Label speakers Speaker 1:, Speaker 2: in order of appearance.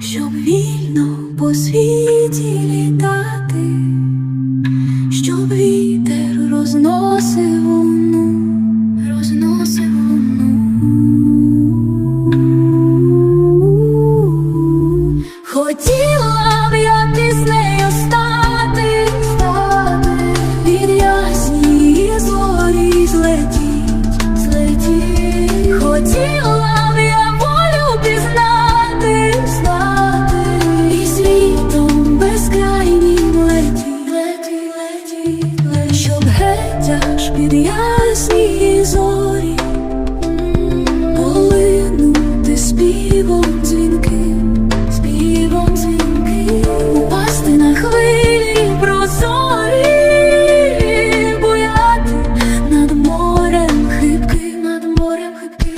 Speaker 1: Щоб вільно по світі літати, щоб вітер розносив. тяж під ясні зорі, полинути співом дзвінки, співом дзвінки, упасти на хвилі прозорі, бояти над морем хибки, над морем хибки.